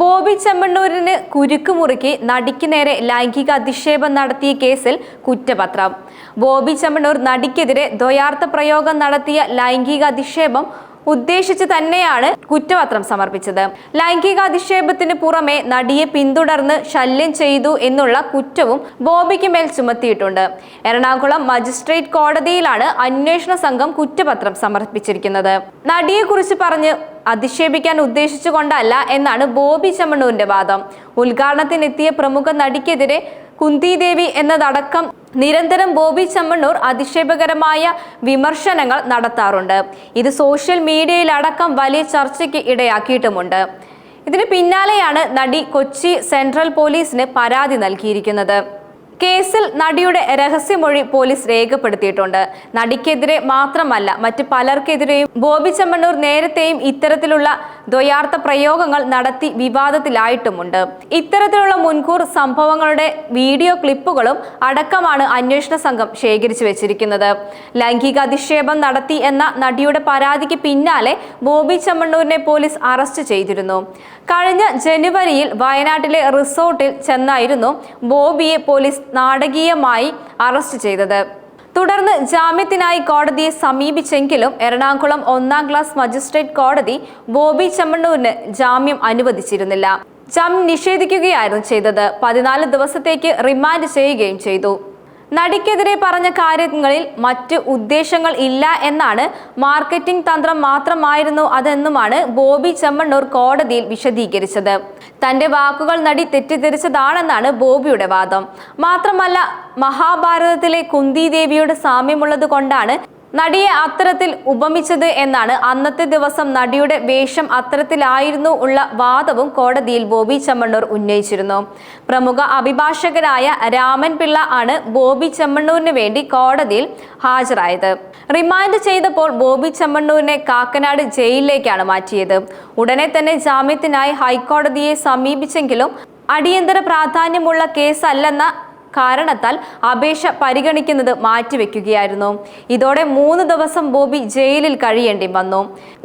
ബോബി ചെമ്മണ്ണൂരിന് കുരുക്ക് മുറുക്കി നടിക്ക് നേരെ ലൈംഗിക അധിക്ഷേപം നടത്തിയ കേസിൽ കുറ്റപത്രം. ബോബി ചെമ്മണ്ണൂർ നടിക്കെതിരെ ദ്വയാർത്ഥ പ്രയോഗം നടത്തിയ ലൈംഗിക അധിക്ഷേപം ഉദ്ദേശിച്ച് തന്നെയാണ് കുറ്റപത്രം സമർപ്പിച്ചത്. ലൈംഗിക അധിക്ഷേപത്തിന് പുറമെ നടിയെ പിന്തുടർന്ന് ശല്യം ചെയ്തു എന്നുള്ള കുറ്റവും ബോബിക്ക് മേൽ ചുമത്തിയിട്ടുണ്ട്. എറണാകുളം മജിസ്ട്രേറ്റ് കോടതിയിലാണ് അന്വേഷണ സംഘം കുറ്റപത്രം സമർപ്പിച്ചിരിക്കുന്നത്. നടിയെ കുറിച്ച് പറഞ്ഞ് അധിക്ഷേപിക്കാൻ ഉദ്ദേശിച്ചുകൊണ്ടല്ല എന്നാണ് ബോബി ചമ്മണൂരിന്റെ വാദം. ഉദ്ഘാടനത്തിനെത്തിയ പ്രമുഖ നടിക്കെതിരെ കുന്തിദേവി എന്നതടക്കം നിരന്തരം ബോബി ചെമ്മണ്ണൂർ അധിക്ഷേപകരമായ വിമർശനങ്ങൾ നടത്താറുണ്ട്. ഇത് സോഷ്യൽ മീഡിയയിലടക്കം വലിയ ചർച്ചയ്ക്ക് ഇടയാക്കിയിട്ടുമുണ്ട്. ഇതിന് പിന്നാലെയാണ് നടി കൊച്ചി സെൻട്രൽ പോലീസിന് പരാതി നൽകിയിരിക്കുന്നത്. കേസിൽ നടിയുടെ രഹസ്യമൊഴി പോലീസ് രേഖപ്പെടുത്തിയിട്ടുണ്ട്. നടിക്കെതിരെ മാത്രമല്ല മറ്റ് പലർക്കെതിരെയും ബോബി ചെമ്മണ്ണൂർ നേരത്തെയും ഇത്തരത്തിലുള്ള ദ്വയാർത്ഥ പ്രയോഗങ്ങൾ നടത്തി വിവാദത്തിലായിട്ടുമുണ്ട്. ഇത്തരത്തിലുള്ള മുൻകൂർ സംഭവങ്ങളുടെ വീഡിയോ ക്ലിപ്പുകളും അടക്കമാണ് അന്വേഷണ സംഘം ശേഖരിച്ചു വെച്ചിരിക്കുന്നത്. ലൈംഗിക അധിക്ഷേപം നടത്തി എന്ന നടിയുടെ പരാതിക്ക് പിന്നാലെ ബോബി ചെമ്മണ്ണൂരിനെ പോലീസ് അറസ്റ്റ് ചെയ്തിരുന്നു. കഴിഞ്ഞ ജനുവരിയിൽ വയനാട്ടിലെ റിസോർട്ടിൽ ചെന്നായിരുന്നു ബോബിയെ പോലീസ് നാടകീയമായി അറസ്റ്റ് ചെയ്തത്. തുടർന്ന് ജാമ്യത്തിനായി കോടതിയെ സമീപിച്ചെങ്കിലും എറണാകുളം ഒന്നാം ക്ലാസ് മജിസ്ട്രേറ്റ് കോടതി ബോബി ചെമ്മണ്ണൂരിന് ജാമ്യം അനുവദിച്ചിരുന്നില്ല. ജാമ്യം നിഷേധിക്കുകയായിരുന്നു ചെയ്തത്. പതിനാല് ദിവസത്തേക്ക് റിമാൻഡ് ചെയ്യുകയും ചെയ്തു. നടിക്കെതിരെ പറഞ്ഞ കാര്യങ്ങളിൽ മറ്റ് ഉദ്ദേശങ്ങൾ ഇല്ല എന്നാണ് മാർക്കറ്റിംഗ് തന്ത്രം മാത്രമായിരുന്നു അതെന്നുമാണ് ബോബി ചെമ്മണ്ണൂർ കോടതിയിൽ വിശദീകരിച്ചത്. തന്റെ വാക്കുകൾ നടി തെറ്റിദ്ധരിച്ചതാണെന്നാണ് ബോബിയുടെ വാദം. മാത്രമല്ല മഹാഭാരതത്തിലെ കുന്തി ദേവിയുടെ സാമ്യമുള്ളത് കൊണ്ടാണ് നടിയെ അത്തരത്തിൽ ഉപമിച്ചത് എന്നാണ് അന്നത്തെ ദിവസം നടിയുടെ വേഷം അത്തരത്തിലായിരുന്നു ഉള്ള വാദവും കോടതിയിൽ ബോബി ചെമ്മണ്ണൂർ ഉന്നയിച്ചിരുന്നു. പ്രമുഖ അഭിഭാഷകനായ രാമൻ പിള്ള ആണ് ബോബി ചെമ്മണ്ണൂരിന് വേണ്ടി കോടതിയിൽ ഹാജരായത്. റിമാൻഡ് ചെയ്തപ്പോൾ ബോബി ചെമ്മണ്ണൂരിനെ കാക്കനാട് ജയിലിലേക്കാണ് മാറ്റിയത്. ഉടനെ തന്നെ ജാമ്യത്തിനായി ഹൈക്കോടതിയെ സമീപിച്ചെങ്കിലും അടിയന്തര പ്രാധാന്യമുള്ള കേസല്ലെന്ന കാരണത്താൽ അപേക്ഷ പരിഗണിക്കുന്നത് മാറ്റിവെക്കുകയായിരുന്നു. ഇതോടെ മൂന്ന് ദിവസം ബോബി ജയിലിൽ കഴിയേണ്ടി വന്നു.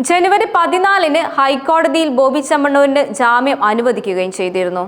ജനുവരി പതിനാലിന് ഹൈക്കോടതിയിൽ ബോബി ചെമ്മണ്ണൂരിന് ജാമ്യം അനുവദിക്കുകയും ചെയ്തിരുന്നു.